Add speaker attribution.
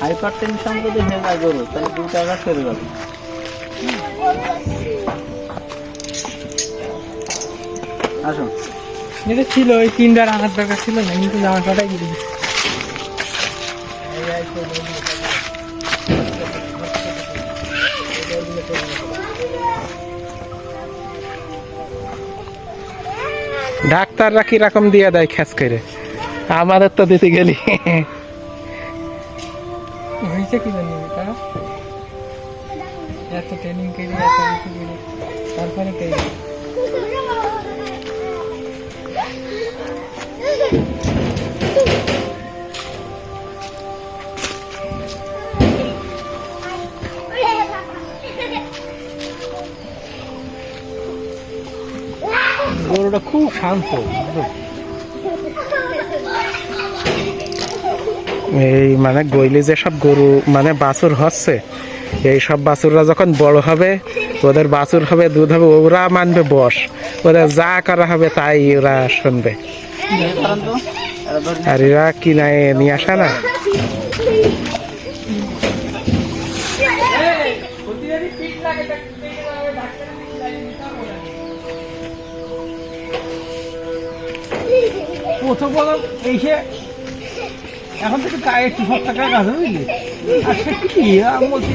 Speaker 1: Hyper tension যদি হয়ে যায় গরু তাহলে দুই টাকা সেরে যাবে আসুন
Speaker 2: এটা ছিল ওই তিনটার আনার দরকার ছিল না কিন্তু জামা কাটাই দিয়ে দিয়েছি।
Speaker 3: ডাক্তাররা কীরকম দিয়ে দেয় খ্যাস করে? আমাদের তো দিতে গেলি।
Speaker 2: হয়েছে কি জানি এটা এত ট্রেনিং করে এত কিছু করে তারপরে গেল।
Speaker 3: গরুটা খুব শান্ত এই মানে গইলে যে সব গরু মানে বাছুর হচ্ছে, এই সব বাছুররা যখন বড় হবে, ওদের বাছুর হবে, দুধ হবে, ওরা মানবে বস। ওদের যা করা হবে তাই ওরা শুনবে। আর এরা কিনায় নিয়ে আসা না।
Speaker 2: প্রথম এই এখন থেকে গায়ে একটু সব টাকা গাছ বুঝলি? আর সে কি? আমি বলছি